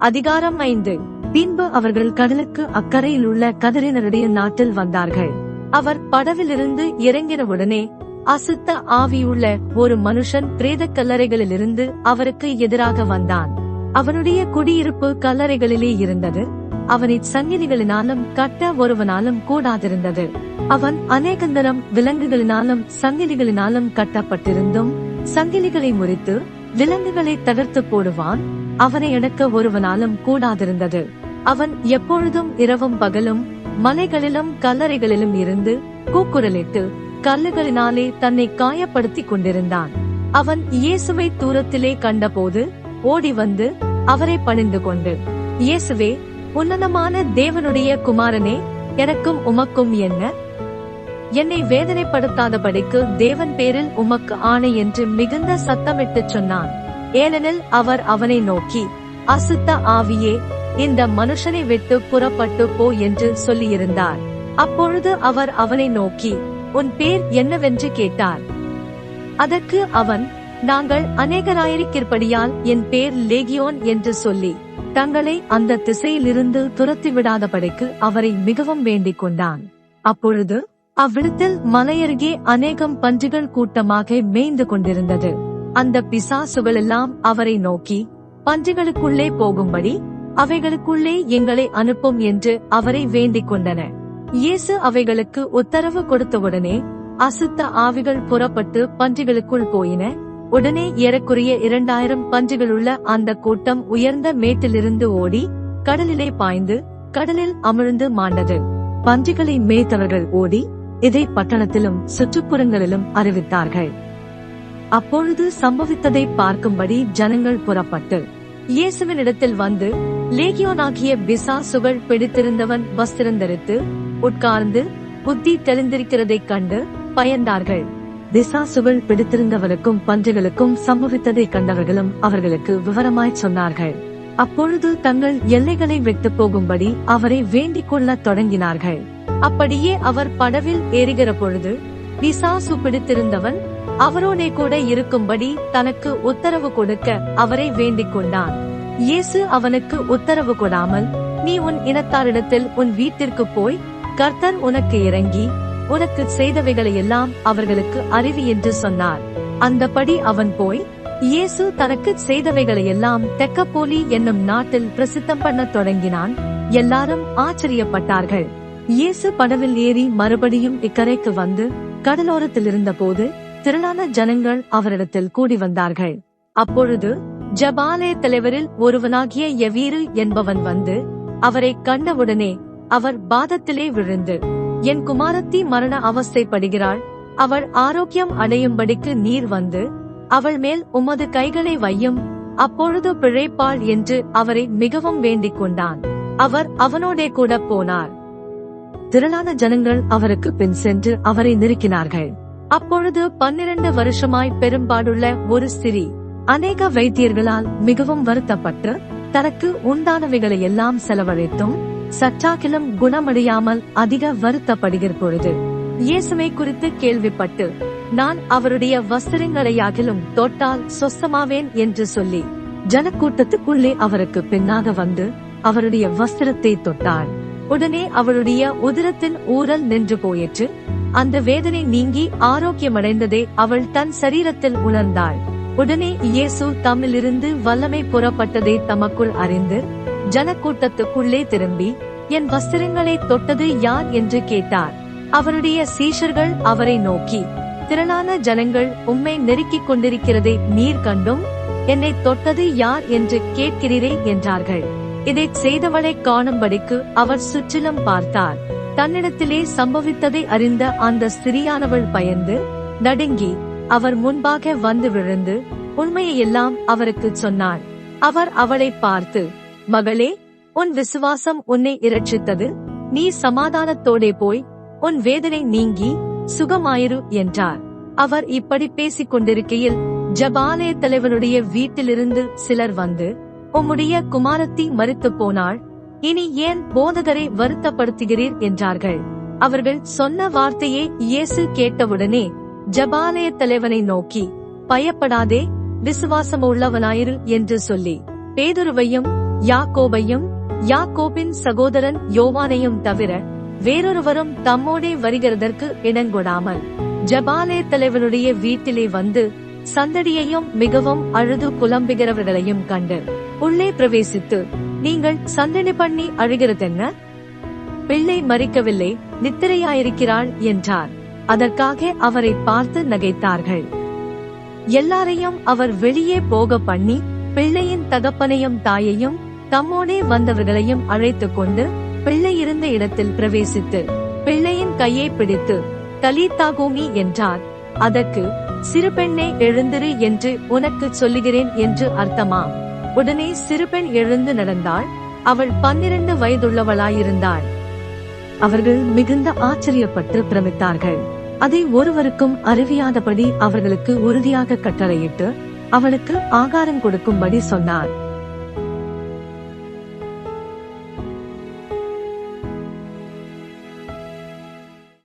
அதிகாரம் ஐந்து. பின்பு அவர்கள் கடலுக்கு அக்கறையில் உள்ள கதிரினருடைய நாட்டில் வந்தார்கள். அவர் படவிலிருந்து இறங்கினவுடனே அசுத்த ஆவியுள்ள ஒரு மனுஷன் பிரேத கல்லறைகளிலிருந்து அவருக்கு எதிராக வந்தான். அவனுடைய குடியிருப்பு கல்லறைகளிலே இருந்தது. அவனை சங்கிலிகளினாலும் கட்ட ஒருவனாலும் கூடாதிருந்தது. அவன் அநேகந்தரம் விலங்குகளினாலும் சங்கிலிகளினாலும் கட்டப்பட்டிருந்தும் சங்கிலிகளை முறித்து விலங்குகளை தகர்த்து போடுவான் அவனை எடுக்க ஒருவனாலும் கூடாதிருந்தது. அவன் எப்பொழுதும் இரவும் பகலும் மலைகளிலும் கல்லறைகளிலும் இருந்து கூக்குரலிட்டு கல்லுகளினாலே தன்னை காயப்படுத்திக் கொண்டிருந்தான். அவன் இயேசுவை தூரத்திலே கண்டபோது ஓடி வந்து அவரை பணிந்து கொண்டு இயேசுவே உன்னதமான தேவனுடைய குமாரனே எனக்கும் உமக்கும் என்ன? என்னை வேதனைப்படுத்தாதபடிக்கு தேவன் பேரில் உமக்கு ஆணை என்று மிகுந்த சத்தமிட்டுச் சொன்னான். ஏனெனில் அவர் அவனை நோக்கி அசுத்த ஆவியே இந்த மனுஷனை விட்டு புறப்பட்டு போ என்று சொல்லியிருந்தார். அப்பொழுது அவர் அவனை நோக்கி உன் பேர் என்னவென்று கேட்டார். அதற்கு அவன் நாங்கள் அநேகராயிருக்கிறபடியால் என் பேர் லேகியோன் என்று சொல்லி தங்களை அந்த திசையிலிருந்து துரத்தி விடாதபடிக்கு அவரை மிகவும் வேண்டிக் கொண்டான். அப்பொழுது அவ்விடத்தில் மலையருகே அநேகம் பன்றிகள் கூட்டமாக மேய்ந்து கொண்டிருந்தது. அந்த பிசாசுகளெல்லாம் அவரை நோக்கி பன்றிகளுக்குள்ளே போகும்படி அவைகளுக்குள்ளே எங்களை அனுப்பும் என்று அவரை வேண்டிக் கொண்டன. இயேசு அவைகளுக்கு உத்தரவு கொடுத்தவுடனே அசுத்த ஆவிகள் புறப்பட்டு பன்றிகளுக்குள் போயின. உடனே ஏறக்குறைய இரண்டாயிரம் பன்றிகளுள்ள அந்த கூட்டம் உயர்ந்த மேட்டிலிருந்து ஓடி கடலிலே பாய்ந்து கடலில் அமிழ்ந்து மாண்டது. பன்றிகளை மேய்த்தவர்கள் ஓடி இதை பட்டணத்திலும் சுற்றுப்புறங்களிலும் அறிவித்தார்கள். அப்பொழுது சம்பவித்ததை பார்க்கும்படி ஜனங்கள் புறப்பட்டு இயேசுவினிடத்தில் வந்து லேகியோனாகிய பிசாசுகள் பிடித்திருந்தவன் வஸ்திரந்தரித்து உட்கார்ந்து புத்தி தெளிந்திருக்கிறதைக் கண்டு பயந்தார்கள். பிசாசுகள் பிடித்திருந்தவருக்கும் பன்றிகளுக்கும் சம்பவித்ததை கண்டவர்களும் அவர்களுக்கு விவரமாய் சொன்னார்கள். அப்பொழுது தங்கள் எல்லைகளை விட்டு போகும்படி அவரை வேண்டிக் கொள்ளத் தொடங்கினார்கள். அப்படியே அவர் படவில் ஏறுகிற பொழுது பிசாசு பிடித்திருந்தவன் அவரோடே கூட இருக்கும்படி தனக்கு உத்தரவு கொடுக்க அவரை வேண்டிக் கொண்டான். இயேசு அவனுக்கு உத்தரவு கொடாமல் நீ உன் இனத்தாரிடத்தில் உன் வீட்டிற்கு போய் கர்த்தர் உனக்கு இறங்கி உனக்கு செய்தவைகளை எல்லாம் அவர்களுக்கு அறிவி என்று சொன்னார். அந்தபடி அவன் போய் இயேசு தனக்கு செய்தவைகளை எல்லாம் தெக்கப்போலி என்னும் நாட்டில் பிரசித்தம் பண்ணத் தொடங்கினான். எல்லாரும் ஆச்சரியப்பட்டார்கள். இயேசு படவில் ஏறி மறுபடியும் இக்கரைக்கு வந்து கடலோரத்தில் இருந்தபோது திரளான ஜனங்கள் அவரிடத்தில் கூடி வந்தார்கள். அப்பொழுது ஜபாலே தலைவரில் ஒருவனாகிய எவீரு என்பவன் வந்து அவரை கண்டவுடனே அவர் பாதத்திலே விழுந்து என் குமாரத்தி மரண அவஸ்தைப்படுகிறாள். அவள் ஆரோக்கியம் அடையும்படிக்கு நீர் வந்து அவள் மேல் உமது கைகளை வையும். அப்பொழுது பிழைப்பாள் என்று அவரை மிகவும் வேண்டிக் கொண்டான். அவர் அவனோடே கூட போனார். திரளான ஜனங்கள் அவருக்கு பின் சென்று அவரை நெருக்கினார்கள். அப்பொழுது பன்னிரண்டு வருஷமாய் பெரும்பாடுள்ள ஒரு ஸ்திரீ அநேக வைத்தியர்களால் மிகவும் வருத்தப்பட்டு தனக்கு உண்டானவைகளை எல்லாம் செலவழித்தும் சற்றாக்கிலும் குணமடையாமல் அதிக வருத்தப்படுகிற பொழுது இயேசுமை குறித்து கேள்விப்பட்டு நான் அவருடைய வஸ்திரங்களையாகிலும் தொட்டால் சொஸ்தமாவேன் என்று சொல்லி ஜனக்கூட்டத்துக்குள்ளே அவருக்கு பின்னாக வந்து அவருடைய வஸ்திரத்தை தொட்டார். உடனே அவருடைய உதிரத்தின் ஊரல் நின்று போயிற்று. அந்த வேதனை நீங்கி ஆரோக்கியமடைந்ததை அவள் தன் சரீரத்தில் உணர்ந்தாள் உடனே இயேசு தம்மிலிருந்து வல்லமை புறப்பட்டதை தமக்குள் அறிந்து ஜனக்கூட்டத்துக்குள்ளே திரும்பி என் வஸ்திரங்களை தொட்டது யார்? என்று கேட்டார். அவருடைய சீஷர்கள் அவரை நோக்கி திரளான ஜனங்கள் உம்மை நெருக்கிக் கொண்டிருக்கிறதை நீர் கண்டும் என்னை தொட்டது யார் என்று கேட்கிறீரே என்றார்கள். இதை செய்தவளை காணும்படிக்கு அவர் சுற்றிலும் பார்த்தார். தன்னிடத்திலே சம்பவித்ததை அறிந்த அந்த ஸ்திரியானவள் பயந்து நடுங்கி அவர் முன்பாக வந்து விழுந்து உண்மையை எல்லாம் அவருக்கு சொன்னாள் அவர் அவளை பார்த்து மகளே உன் விசுவாசம் உன்னை இரட்சித்தது. நீ சமாதானத்தோடே போய் உன் வேதனை நீங்கி சுகமாயிரு என்றார். அவர் இப்படி பேசிக் கொண்டிருக்கையில் ஜபாலய தலைவனுடைய வீட்டிலிருந்து சிலர் வந்து உம்முடைய குமாரத்தி மறித்து போனாள். இனி ஏன் போதகரை வருத்தப்படுத்துகிறீர் என்றார்கள். அவர்கள் சொன்ன வார்த்தையை இயேசு கேட்டவுடனே ஜபாலய தலைவனை நோக்கி பயப்படாதே விசுவாசம் உள்ளவனாயிரு என்று சொல்லி பேதுருவையும் யாக்கோபையும் யாக்கோபின் சகோதரன் யோவானையும் தவிர வேறொருவரும் தம்மோடே வருகிறதற்கு இடங்கொடாமல் ஜபாலே தலைவனுடைய வீட்டிலே வந்து சந்தடியையும் மிகவும் அழுது குழம்புகிறவர்களையும் கண்டு உள்ளே பிரவேசித்து நீங்கள் சந்தனை பண்ணி அழுகிறதென்ன? பிள்ளை மறிக்கவில்லை நித்திரையாயிருக்கிறாள் என்றார். அதற்காக அவரை பார்த்து நகைத்தார்கள். எல்லாரையும் அவர் வெளியே போக பண்ணி பிள்ளையின் தகப்பனையும் தாயையும் தம்மோடே வந்தவர்களையும் அழைத்துக் கொண்டு பிள்ளை இருந்த இடத்தில் பிரவேசித்து பிள்ளையின் கையை பிடித்து தலீத்தாகூமி என்றார். அதற்கு சிறு பெண்ணே எழுந்திரு என்று உனக்கு சொல்லுகிறேன் என்று அர்த்தமா? உடனே சிறுபெண் எழுந்து நடந்தாள். அவள் பன்னிரண்டு வயதுள்ளவளாயிருந்தாள். அவர்கள் மிகுந்த ஆச்சரியப்பட்டு பிரமித்தார்கள். அதை ஒருவருக்கும் அறிவியாதபடி அவர்களுக்கு உறுதியாக கட்டளையிட்டு அவளுக்கு ஆகாரம் கொடுக்கும்படி சொன்னார்.